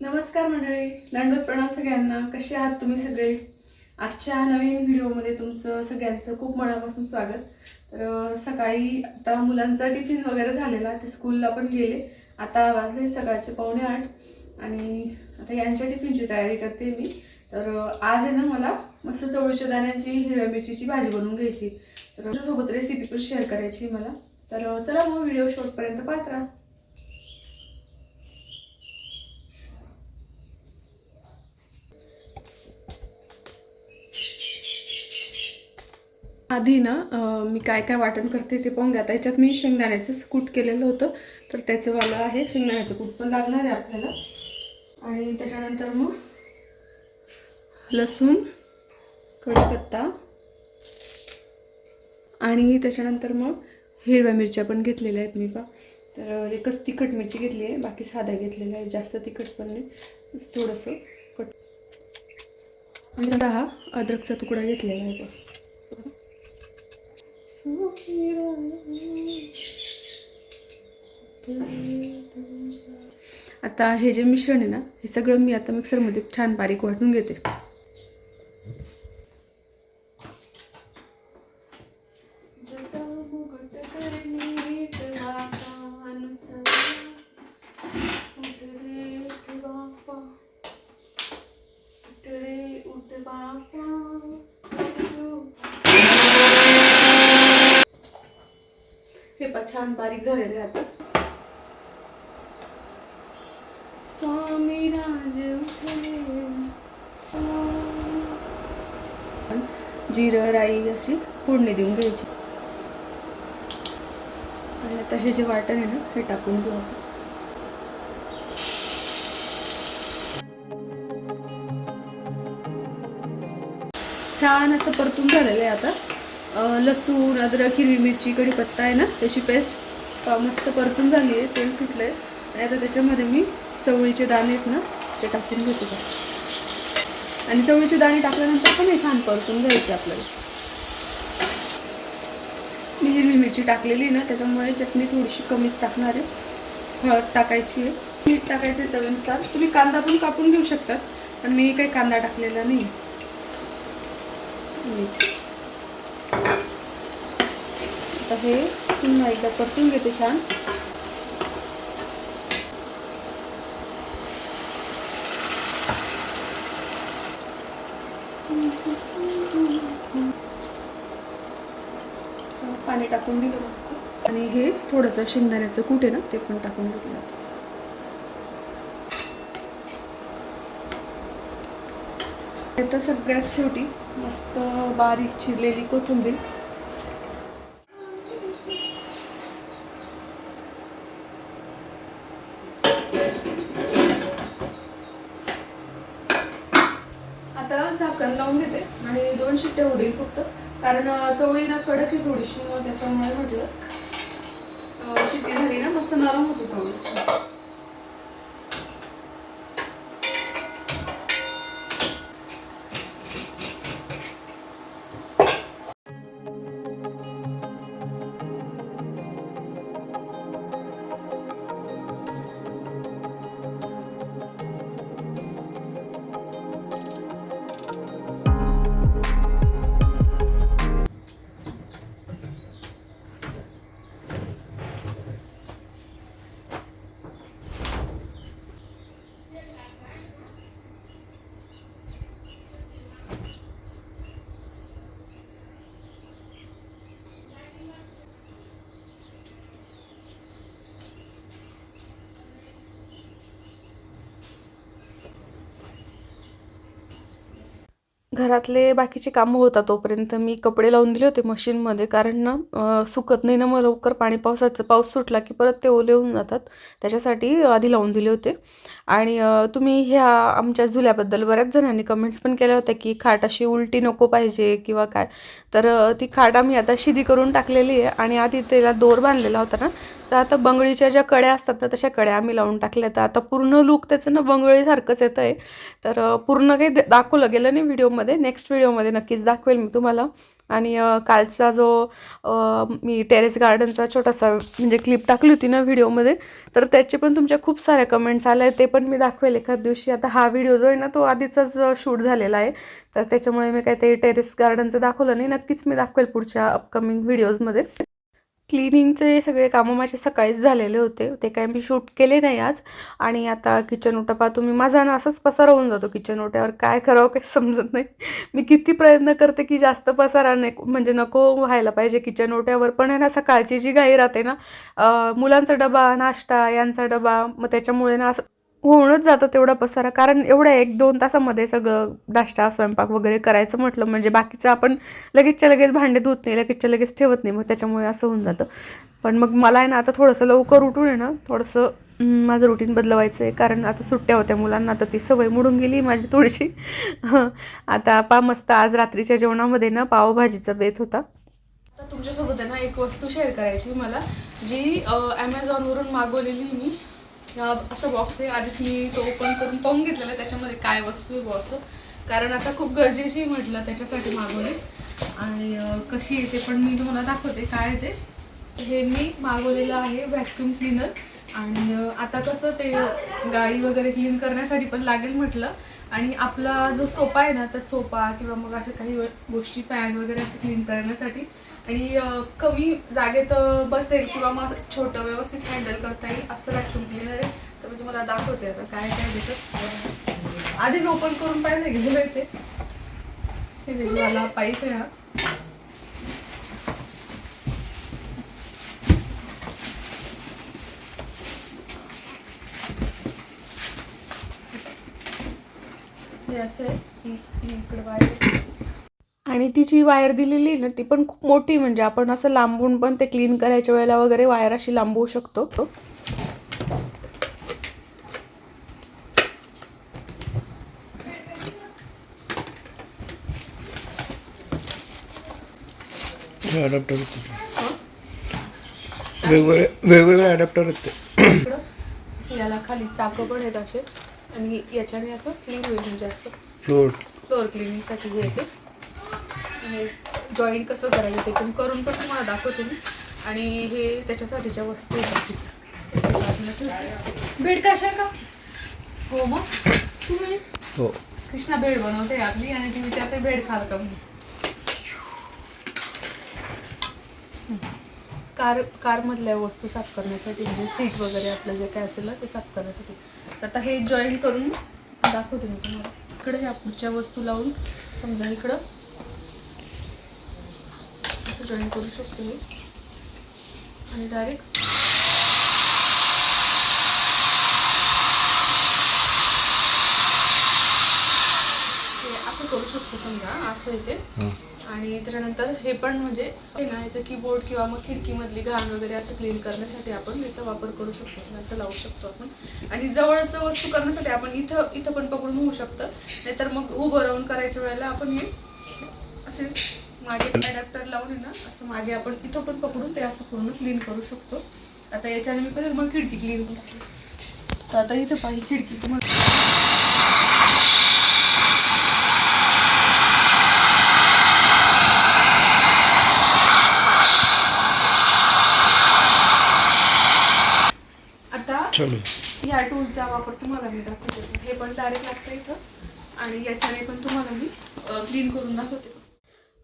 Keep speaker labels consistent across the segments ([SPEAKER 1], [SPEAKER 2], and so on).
[SPEAKER 1] नमस्कार मंडळी दंडवत प्रणाम सगळ्यांना. कसे आहात तुम्ही सगळे? आजच्या नवीन व्हिडिओमध्ये तुमचं सगळ्यांचं खूप मनापासून स्वागत. तर सकाळी आता मुलांचा टिफिन वगैरे झालेला ते स्कूलला पण गेले. आता वाजले सकाळचे पावणे आठ आणि आता यांच्या टिफिनची तयारी करते मी. तर आज आहे ना मला मस्त चवळीच्या दाण्यांची हिरव्या मिरचीची भाजी बनवून घ्यायची. तर तुझ्यासोबत रेसिपी पण शेअर करायची आहे मला. तर चला मग व्हिडिओ शॉर्टपर्यंत पाहत राहा. आधी ना मी काय काय वाटण करते ते पाहून घ्या. त्याच्यात मी शेंगदाण्याचं कूट केलेलं होतं. तर त्याचं वाला आहे. शेंगदाण्याचं कूट पण लागणार आहे आपल्याला. आणि त्याच्यानंतर मग लसूण कढीपत्ता आणि त्याच्यानंतर मग हिरव्या मिरच्या पण घेतलेल्या आहेत मी पा तर एकच तिखट मिरची घेतली आहे. बाकी साध्या घेतलेल्या आहेत. जास्त तिखट पण नाही. थोडंसं कट. आणि दहा हा अद्रकचा तुकडा घेतलेला आहे बघ. आता हे जे मिश्रण आहे ना हे सगळं मी आता मिक्सरमध्ये छान बारीक वाटून घेते. हे पण छान बारीक झालेले आहे आता स्वामी राज उठले. जिरं राई अशी फोडणी देऊन घ्यायची. आणि आता हे जे वाटण आहे ना हे टाकून घेऊ आपण. छान असं परतून झालेलं आहे आता. लसूण अद्रक हिरवी मिरची कढीपत्ता आहे ना त्याची पेस्ट मस्त परतून झाली आहे तेल सुटलं आहे आणि आता त्याच्यामध्ये मी चवळीचे दाणे आहेत ना ते टाकून घेतो का आणि चवळीचे दाणे टाकल्यानंतर पण हे छान परतून घ्यायचे आपल्याला. मी हिरवी मिरची टाकलेली आहे ना त्याच्यामुळे चटणी थोडीशी कमीच टाकणार आहे. हळद टाकायची आहे. मीठ टाकायचं आहे चवीनुसार. तुम्ही कांदा पण कापून घेऊ शकतात पण मी काही कांदा टाकलेला नाही मीठ. आता हे पुन्हा एकदा परतून घेते छान. पाणी टाकून दिलं मस्त. आणि हे थोडंसं शेंगदाण्याचं कूट आहे ना ते पण टाकून घेतलं आता सगळ्यात शेवटी मस्त बारीक चिरलेली कोथिंबीर आता झाकण लावून घेते आणि दोन शिट्ट्या होईल फक्त कारण चवळी ना कडक आहे थोडीशी मग त्याच्यामुळे म्हटलं शिट्टी झाली ना मस्त नरम होते चवळीची घरातले बाकीचे कामं होतात तोपर्यंत मी कपडे लावून दिले होते मशीनमध्ये कारण ना सुकत नाही ना मग लवकर पाणी पावसाचं पाऊस सुटला की परत ते ओले होऊन जातात. त्याच्यासाठी आधी लावून दिले होते. आणि तुम्ही ह्या आमच्या झुल्याबद्दल बऱ्याच जणांनी कमेंट्स पण केल्या होत्या की खाट अशी उलटी नको पाहिजे किंवा काय. तर ती खाट आम्ही आता शिदी करून टाकलेली आहे आणि आधी त्याला दोर बांधलेला होता ना तर आता बंगळीच्या ज्या कड्या असतात ना तशा कड्या आम्ही लावून टाकल्या तर आता पूर्ण लुक त्याचं ना बंगळीसारखंच येतं आहे तर पूर्ण काही दाखवलं गेलं नाही व्हिडिओमध्ये. व्हिडिओमध्ये नेक्स्ट व्हिडिओमध्ये नक्कीच दाखवेल मी तुम्हाला. आणि कालचा जो मी टेरेस गार्डनचा छोटासा म्हणजे क्लिप टाकली होती ना व्हिडिओमध्ये तर त्याचे पण तुमच्या खूप साऱ्या कमेंट्स आल्या. ते पण मी दाखवेल एखाद दिवशी. आता हा व्हिडिओ जो आहे ना तो आधीचाच शूट झालेला आहे. तर त्याच्यामुळे मी काही ते टेरेस गार्डनचं दाखवलं नाही. नक्कीच मी दाखवेल पुढच्या अपकमिंग व्हिडिओजमध्ये क्लिनिंगचे सगळे कामं माझे सकाळीच झालेले होते. ते काय मी शूट केले नाही आज. आणि आता किचन ओटा तुम्ही माझा ना असंच पसारा होऊन जातो किचन ओट्यावर. काय करावं काही समजत नाही. मी किती प्रयत्न करते की जास्त पसारा नाही म्हणजे नको व्हायला पाहिजे किचन ओट्यावर. पण आहे ना सकाळची जी घाई राहते ना मुलांचा डबा नाश्ता यांचा डबा मग त्याच्यामुळे ना असं होऊनच जातो तेवढा पसारा. कारण एवढ्या एक दोन तासामध्ये सगळं नाश्ता स्वयंपाक वगैरे करायचं म्हटलं म्हणजे बाकीचं आपण लगेचच्या लगेच भांडे धुत नाही लगेचच्या लगेच ठेवत नाही. मग त्याच्यामुळे असं होऊन जातं. पण मग मला आहे ना आता थोडंसं लवकर उठून आहे ना थोडंसं माझं रुटीन बदलवायचं आहे. कारण आता सुट्ट्या होत्या मुलांना तर ती सवय मोडून गेली माझी थोडीशी. आता पा मस्त आज रात्रीच्या जेवणामध्ये ना पावभाजीचा बेत होता. तर तुमच्यासोबत आहे ना एक वस्तू शेअर करायची मला जी ॲमेझॉनवरून मागवलेली मी. असं बॉक्स आहे. आधीच मी तो ओपन करून पाहून घेतलेला त्याच्यामध्ये काय वस्तू आहे बॉक्स कारण आता खूप गरजेची म्हटलं त्याच्यासाठी मागवले. आणि कशी आहे ते पण मी तुम्हाला दाखवते. काय आहे ते? हे मी मागवलेलं आहे व्हॅक्युम क्लीनर आणि आता कसं ते गाडी वगैरे क्लीन करण्यासाठी पण लागेल म्हटलं. आणि आपला जो सोफा आहे ना तर सोफा किंवा मग अशा काही गोष्टी फॅन वगैरे असं क्लीन करण्यासाठी आणि कमी जागेत बसेल किंवा मग छोटं व्यवस्थित हँडल करता येईल असं व्हॅक्युम क्लिनर आहे. तर म्हणजे मी तुम्हाला दाखवते आता काय काय दिसत आधीच ओपन करून पाहिलं गेलेलं आहे ते. हे मला पाईप आहे हा. हे असं आहे. इकडे बाहेर आणि ती जी वायर दिलेली ना ती पण खूप मोठी म्हणजे आपण असं लांबून पण ते क्लीन करायच्या वेळेला वगैरे वायर अशी लांबवू शकतो.
[SPEAKER 2] अडॅप्टर वेगवेगळे वेगवेगळे अडॅप्टर आहेत ते.
[SPEAKER 1] इकडं असे याला खाली चाकं पण आहेत असे. आणि याच्याने असं क्लीन होईल म्हणजे असं.
[SPEAKER 2] फ्लोर
[SPEAKER 1] फ्लोअर क्लिनिंगसाठी हे येते हे जॉईंट कसं करायचं ते पण करून पण तुम्हाला दाखवते मी. आणि हे त्याच्यासाठीच्या वस्तू बेड कशा का? हो मग. तुम्ही?
[SPEAKER 2] हो.
[SPEAKER 1] कृष्णा बेड बनवते आपली आणि ती विचारते बेड खाल का म्हणून. कार कारमधल्या वस्तू साफ करण्यासाठी म्हणजे सीट वगैरे आपलं जे काय असेल ना ते साफ करण्यासाठी. तर आता हे जॉईन करून दाखवते मी तुम्हाला. इकडे ह्या पुढच्या वस्तू लावून समजा इकडं. असं जॉईन करू शकतो मी. आणि डायरेक्ट असं करू शकतो समजा असं येते आणि त्याच्यानंतर हे पण म्हणजे ना याचं कीबोर्ड किंवा मग खिडकीमधली घाण वगैरे असं क्लीन करण्यासाठी आपण याचा वापर करू शकतो. असं लावू शकतो आपण. आणि जवळचं वस्तू करण्यासाठी आपण इथं इथं पण पकडून होऊ शकतं. नाहीतर मग उभं राहून करायच्या वेळेला आपण हे असे मागे अडॅप्टर लावून ना असं मागे आपण इथं पण पकडून ते असं पूर्ण क्लीन करू शकतो. आता याच्याने मी करेल मग खिडकी क्लीन करते. तर आता इथं पाहिजे खिडकी तुम्हाला ह्या टूलचा वापर तुम्हाला मी दाखवते. हे पण डायरेक्ट लागतं इथं. आणि याच्याने पण तुम्हाला मी क्लीन करून दाखवते.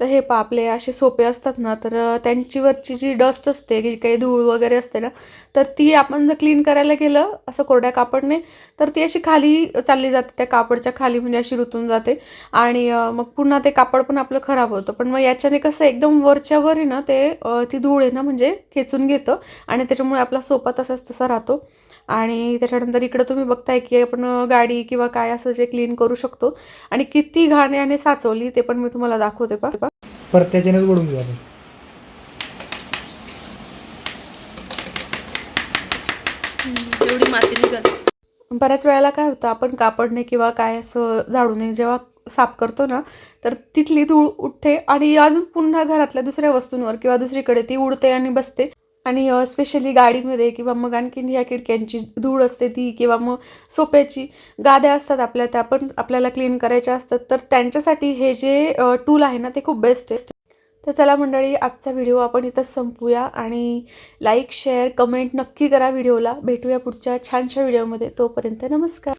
[SPEAKER 1] तर हे पा आपले असे सोपे असतात ना तर त्यांचीवरची जी डस्ट असते जी काही धूळ वगैरे असते ना तर ती आपण जर क्लीन करायला गेलं असं कोरड्या कापडने तर ती अशी खाली चालली जाते त्या कापडच्या खाली म्हणजे अशी रुतून जाते आणि मग पुन्हा ते कापड पण आपलं खराब होतं. पण मग याच्याने कसं एकदम वरच्या वर आहे ना ते ती धूळ आहे ना म्हणजे खेचून घेतं आणि त्याच्यामुळे आपला सोपा तसाच तसा राहतो. आणि त्याच्यानंतर इकडं तुम्ही बघताय की आपण गाडी किंवा काय असं जे क्लीन करू शकतो. आणि किती घाण याने साचवली ते पण मी तुम्हाला दाखवते पा
[SPEAKER 3] परत त्याच्यानेच ओढून घेऊ आपण.
[SPEAKER 1] एवढी माती निघत बऱ्याच वेळेला काय होतं आपण कापडने किंवा काय असं झाडूने जेव्हा साफ करतो ना तर तिथली धूळ उठते आणि अजून पुन्हा घरातल्या दुसऱ्या वस्तूंवर किंवा दुसरीकडे ती उडते आणि बसते. आणि स्पेशली गाडीमध्ये किंवा मग आणखीन ह्या खिडक्यांची धूळ असते ती किंवा मग सोप्याची गाद्या असतात आपल्या त्या पण आपल्याला क्लीन करायच्या असतात. तर त्यांच्यासाठी हे जे टूल आहे ना ते खूप बेस्ट आहे. तर चला मंडळी आजचा व्हिडिओ आपण इथंच संपूया आणि लाईक शेअर कमेंट नक्की करा व्हिडिओला भेटूया पुढच्या छानशा व्हिडिओमध्ये तोपर्यंत नमस्कार.